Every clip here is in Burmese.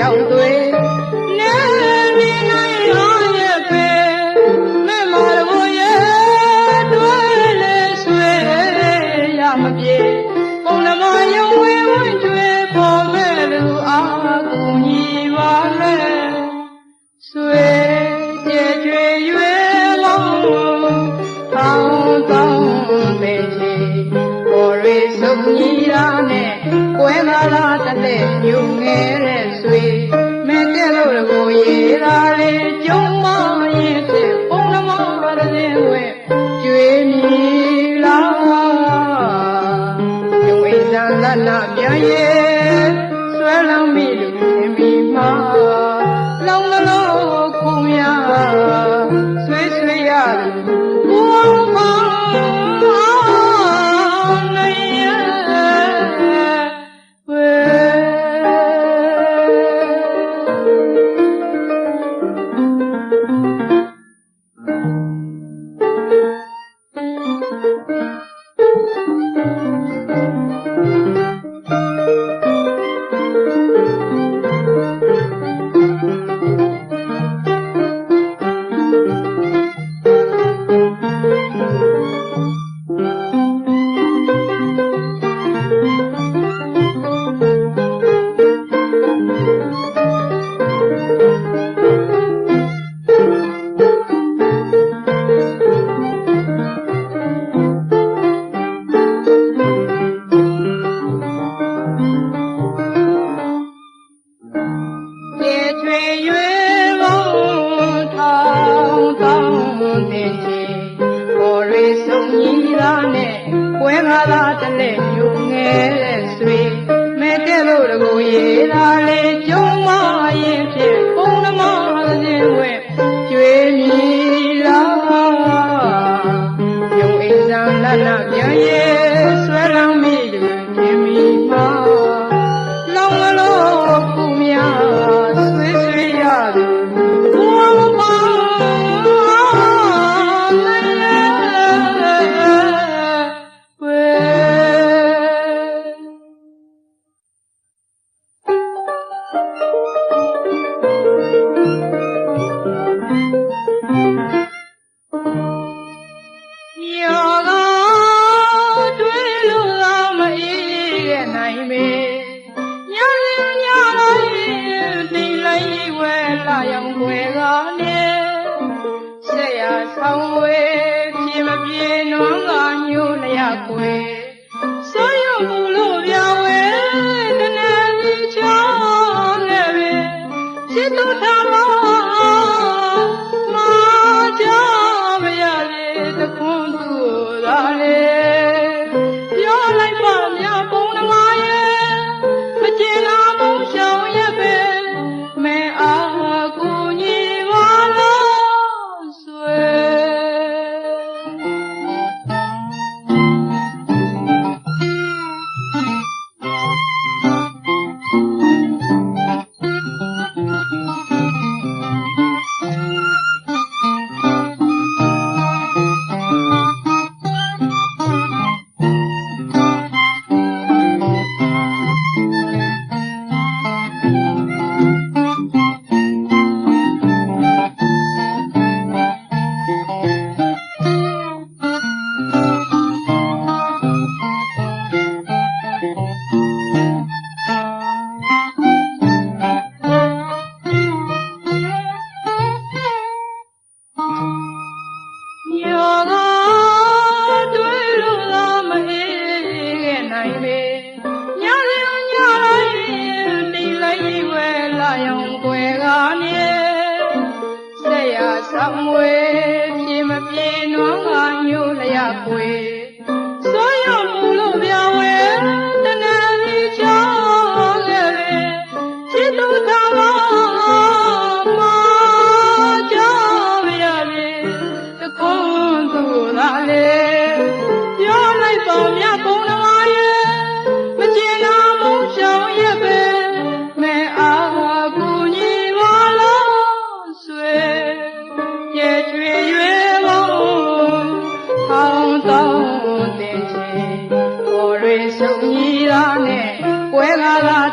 ရောက်တွေ့နေနေနိုင်ရောရဲ့ပဲမဲ့မာရဘူးရဲ့တွေ့လေဆွေရမပြေပုံနမယုံဝဲဝဲတွေ့ပေါ်မဲ့လူအာကူညီပါမဲ့ဆွေကြေကျွေရွေလုံးတောင်းတောင်းပဲချေပေါ်ရေဆုံးကြီးရာနဲ့ကွဲလာတဲ့ညုံငယ် နဲ့ပွဲငါလာတလဲညူငယ်တဲ့ဆွေမဲတဲ့လို့တကူရေးလာလေကျုံ ယုံွယ်ကနေဆက်ရဆောင်ဝေပြင်းမပြင်းနွမ်းကညိုလျက်ွယ်စိုးရမူလို့ပြဝဲတဏှာလေးချောလဲချစ်သူသာမောမာကြောရလေတကော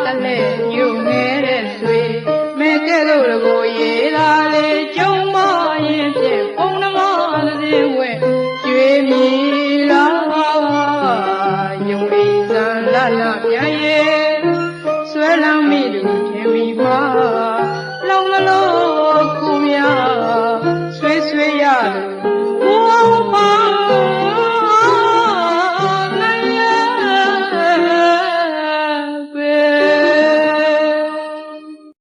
တလဲညူငဲတဲ့ဆွေမဲကဲ့သို့တကိုရေးလာလေကျုံမရင်ဖြင့်ပုံနမတဲ့ဝဲကျွေးမီလာယုံအိမ်စံလလမြန်ရဲ့ဆွဲလမ်းမိလူထင်မိပါလောင်လလောကုမြဆွေဆွေရလူ